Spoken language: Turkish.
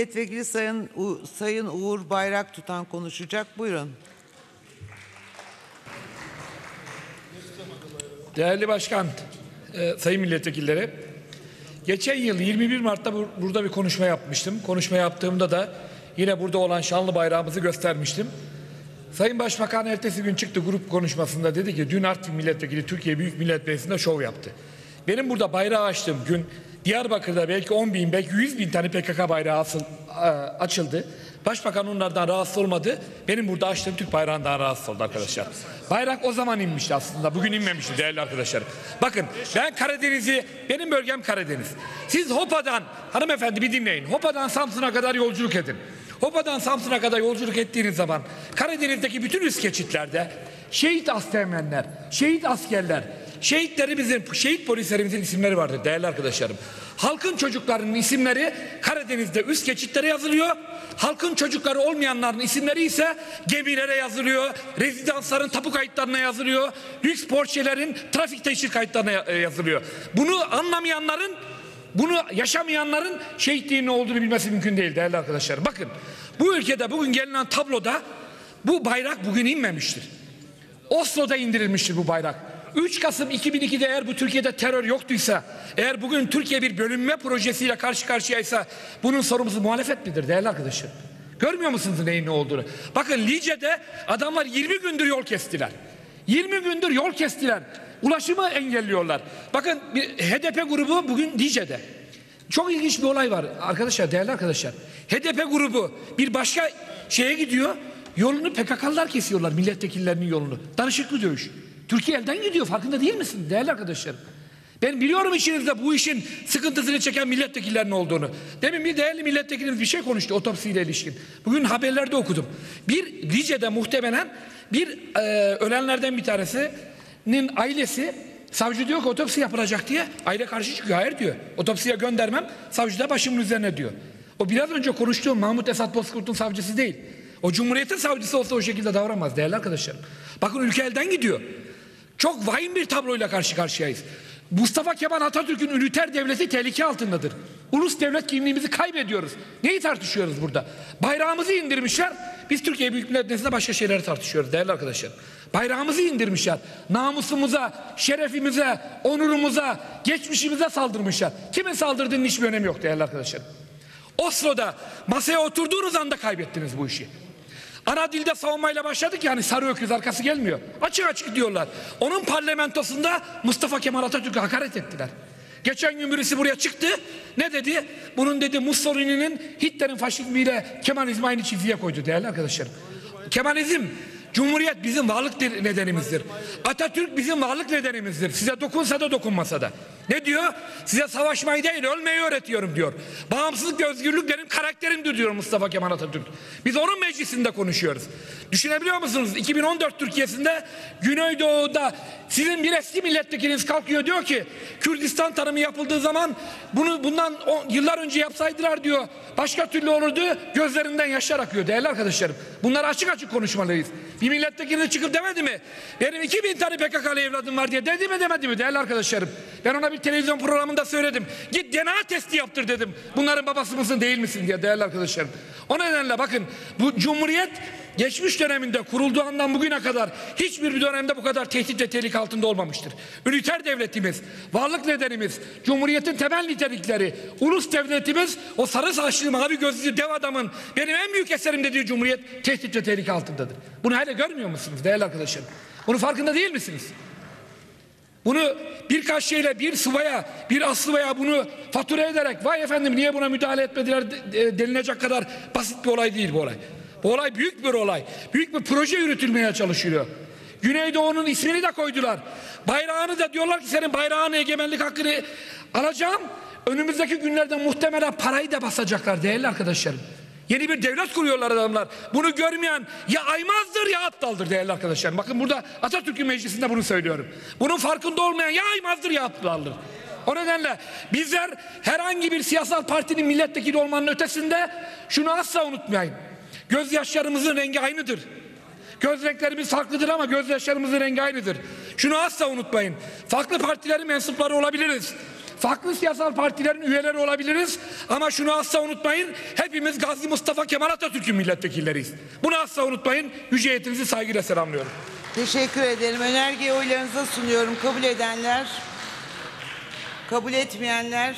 Milletvekili Sayın, U- Sayın Uğur Bayrak tutan konuşacak. Buyurun. Değerli Başkan, e, Sayın Milletvekilleri, geçen yıl 21 Mart'ta bu- burada bir konuşma yapmıştım. Konuşma yaptığımda da yine burada olan şanlı bayrağımızı göstermiştim. Sayın Başbakan ertesi gün çıktı grup konuşmasında dedi ki dün Artvin Milletvekili Türkiye Büyük Millet Meclisi'nde şov yaptı. Benim burada bayrağı açtığım gün Diyarbakır'da belki 10 bin belki 100 bin tane PKK bayrağı a- açıldı. Başbakan onlardan rahatsız olmadı. Benim burada açtığım Türk bayrağından rahatsız oldu arkadaşlar. Bayrak o zaman inmişti aslında. Bugün inmemişti değerli arkadaşlarım. Bakın ben Karadeniz'i, benim bölgem Karadeniz. Siz Hopa'dan, hanımefendi bir dinleyin. Hopa'dan Samsun'a kadar yolculuk edin. Hopa'dan Samsun'a kadar yolculuk ettiğiniz zaman Karadeniz'deki bütün üst geçitlerde şehit asteğmenler, şehit askerler, şehitlerimizin, şehit polislerimizin isimleri vardır değerli arkadaşlarım. Halkın çocuklarının isimleri Karadeniz'de üst geçitlere yazılıyor. Halkın çocukları olmayanların isimleri ise gemilere yazılıyor. Rezidansların tapu kayıtlarına yazılıyor. Lüks Porsche'lerin trafik teşhir kayıtlarına e, yazılıyor. Bunu anlamayanların bunu yaşamayanların şehitliğinin ne olduğunu bilmesi mümkün değil değerli arkadaşlar. Bakın bu ülkede bugün gelinen tabloda bu bayrak bugün inmemiştir. Oslo'da indirilmiştir bu bayrak. 3 Kasım 2002'de eğer bu Türkiye'de terör yoktuysa, eğer bugün Türkiye bir bölünme projesiyle karşı karşıyaysa bunun sorumlusu muhalefet midir değerli arkadaşlar? Görmüyor musunuz neyin ne olduğunu? Bakın Lice'de adamlar 20 gündür yol kestiler. 20 gündür yol kestiler. Ulaşımı engelliyorlar. Bakın bir HDP grubu bugün Lice'de. Çok ilginç bir olay var arkadaşlar, değerli arkadaşlar. HDP grubu bir başka şeye gidiyor. Yolunu PKK'lılar kesiyorlar milletvekillerinin yolunu. Danışıklı dövüş. Türkiye elden gidiyor farkında değil misin değerli arkadaşlarım? Ben biliyorum içinizde bu işin sıkıntısını çeken milletvekillerinin olduğunu. Demin bir değerli milletvekilimiz bir şey konuştu otopsiyle ilişkin. Bugün haberlerde okudum. Bir Lice'de muhtemelen bir e, ölenlerden bir tanesinin ailesi savcı diyor ki otopsi yapılacak diye aile karşı çıkıyor. Hayır diyor. Otopsiye göndermem savcı da başımın üzerine diyor. O biraz önce konuştuğum Mahmut Esat Bozkurt'un savcısı değil. O Cumhuriyet'in savcısı olsa o şekilde davranmaz değerli arkadaşlarım. Bakın ülke elden gidiyor. Çok vahim bir tabloyla karşı karşıyayız. Mustafa Kemal Atatürk'ün üniter devleti tehlike altındadır. Ulus devlet kimliğimizi kaybediyoruz. Neyi tartışıyoruz burada? Bayrağımızı indirmişler. Biz Türkiye Büyük Millet Meclisi'nde başka şeyleri tartışıyoruz değerli arkadaşlar. Bayrağımızı indirmişler. Namusumuza, şerefimize, onurumuza, geçmişimize saldırmışlar. Kimin saldırdığının hiçbir önemi yok değerli arkadaşlar. Oslo'da masaya oturduğunuz anda kaybettiniz bu işi. Ana dilde savunmayla başladık yani sarı öküz arkası gelmiyor. Açık açık diyorlar. Onun parlamentosunda Mustafa Kemal Atatürk'e hakaret ettiler. Geçen gün birisi buraya çıktı. Ne dedi? Bunun dedi Mussolini'nin Hitler'in faşizmiyle Kemalizmi aynı çizgiye koydu değerli arkadaşlarım. Kemalizm Cumhuriyet bizim varlık de- nedenimizdir. Atatürk bizim varlık nedenimizdir. Size dokunsa da dokunmasa da. Ne diyor? Size savaşmayı değil ölmeyi öğretiyorum diyor. Bağımsızlık ve özgürlük benim karakterimdir diyor Mustafa Kemal Atatürk. Biz onun meclisinde konuşuyoruz. Düşünebiliyor musunuz? 2014 Türkiye'sinde Güneydoğu'da sizin bir eski milletvekiliniz kalkıyor diyor ki Kürdistan tanımı yapıldığı zaman bunu bundan on, yıllar önce yapsaydılar diyor. Başka türlü olurdu. Gözlerinden yaşlar akıyor değerli arkadaşlarım. Bunları açık açık konuşmalıyız. Bir milletvekili çıkıp demedi mi? Benim 2000 tane PKK'lı evladım var diye dedi mi demedi mi değerli arkadaşlarım? Ben ona bir televizyon programında söyledim. Git DNA testi yaptır dedim. Bunların babası mısın değil misin diye değerli arkadaşlarım. O nedenle bakın bu cumhuriyet geçmiş döneminde kurulduğu andan bugüne kadar hiçbir bir dönemde bu kadar tehdit ve tehlike altında olmamıştır. Üniter devletimiz, varlık nedenimiz, cumhuriyetin temel nitelikleri, ulus devletimiz o sarı saçlı mavi gözlü dev adamın benim en büyük eserim dediği cumhuriyet tehdit ve tehlike altındadır. Bunu hala görmüyor musunuz değerli arkadaşlarım? Bunun farkında değil misiniz? Bunu birkaç şeyle bir sıvaya, bir aslıvaya bunu fatura ederek vay efendim niye buna müdahale etmediler de- denilecek kadar basit bir olay değil bu olay. Bu olay büyük bir olay. Büyük bir proje yürütülmeye çalışılıyor. Güneydoğu'nun ismini de koydular. Bayrağını da diyorlar ki senin bayrağını egemenlik hakkını alacağım. Önümüzdeki günlerde muhtemelen parayı da basacaklar değerli arkadaşlarım. Yeni bir devlet kuruyorlar adamlar. Bunu görmeyen ya aymazdır ya aptaldır değerli arkadaşlar. Bakın burada Atatürk'ün meclisinde bunu söylüyorum. Bunun farkında olmayan ya aymazdır ya aptaldır. O nedenle bizler herhangi bir siyasal partinin milletvekili olmanın ötesinde şunu asla unutmayın. Gözyaşlarımızın rengi aynıdır. Göz renklerimiz farklıdır ama gözyaşlarımızın rengi aynıdır. Şunu asla unutmayın. Farklı partilerin mensupları olabiliriz. Farklı siyasal partilerin üyeleri olabiliriz ama şunu asla unutmayın. Hepimiz Gazi Mustafa Kemal Atatürk'ün milletvekilleriyiz. Bunu asla unutmayın. Yüce heyetinizi saygıyla selamlıyorum. Teşekkür ederim. Önergeyi oylarınıza sunuyorum. Kabul edenler, kabul etmeyenler